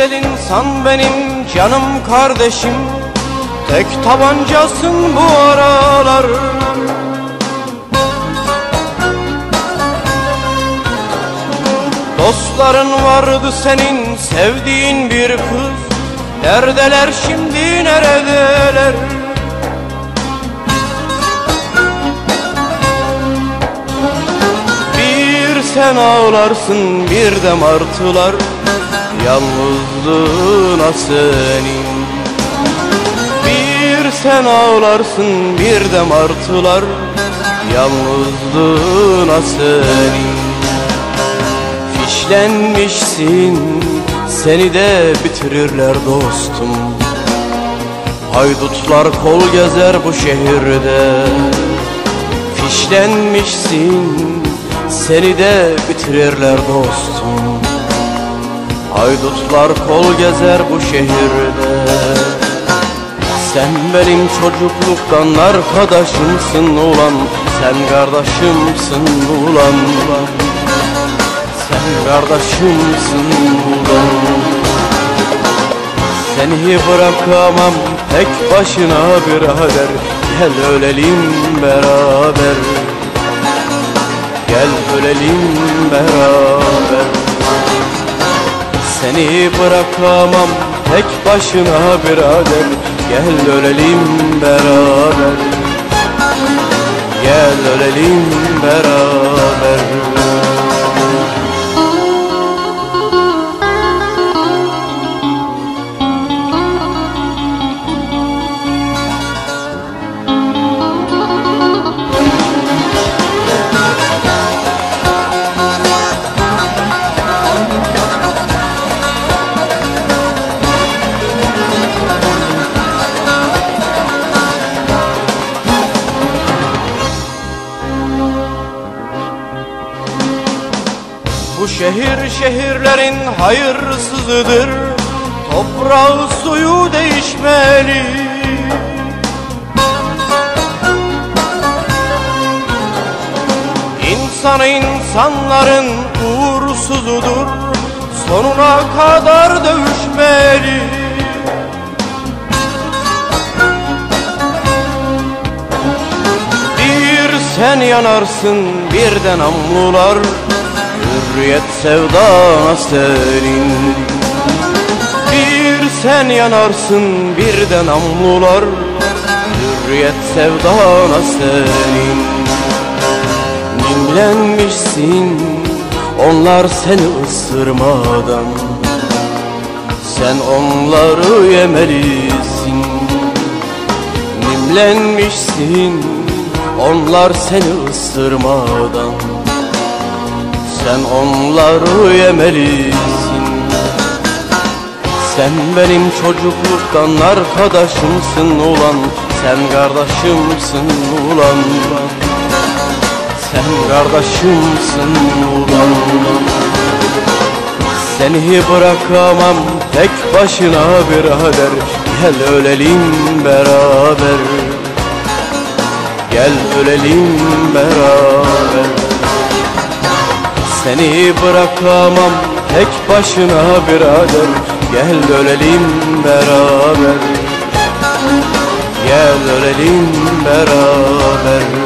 güzel insan benim canım kardeşim Tek tabancasın bu aralar. Dostların vardı senin sevdiğin bir kız. Neredeler şimdi neredeler? Bir sen ağlarsın bir de martılar. Yalnızlığına senin. Bir sen ağlarsın bir de martılar. Yalnızlığına senin Fişlenmişsin seni de bitirirler dostum. Haydutlar kol gezer bu şehirde Fişlenmişsin seni de bitirirler dostum. Haydutlar kol gezer bu şehirde Sen benim çocukluktan arkadaşımsın ulan Sen kardeşimsin ulan ulan Sen kardeşimsin ulan Seni bırakamam tek başına birader. Gel ölelim beraber. Gel ölelim beraber. Seni bırakamam tek başına birader. Gel ölelim beraber. Gel ölelim beraber şehir şehirlerin hayırsızıdır. Toprağı suyu değişmeli. İnsanı insanların uğursuzudur. Sonuna kadar dövüşmeli. Bir sen yanarsın bir de namlular Hürriyet sevdana senin Bir sen yanarsın bir de namlular. Hürriyet sevdana senin Nimlenmişsin onlar seni ısırmadan. Sen onları yemelisin. Nimlenmişsin onlar seni ısırmadan sen onları yemelisin Sen benim çocukluktan arkadaşımsın ulan. Sen kardeşimsin ulan. Sen kardeşimsin ulan. Seni bırakamam tek başına birader. Gel ölelim beraber. Gel ölelim beraber seni bırakamam tek başına birader. Gel ölelim beraber. Gel ölelim beraber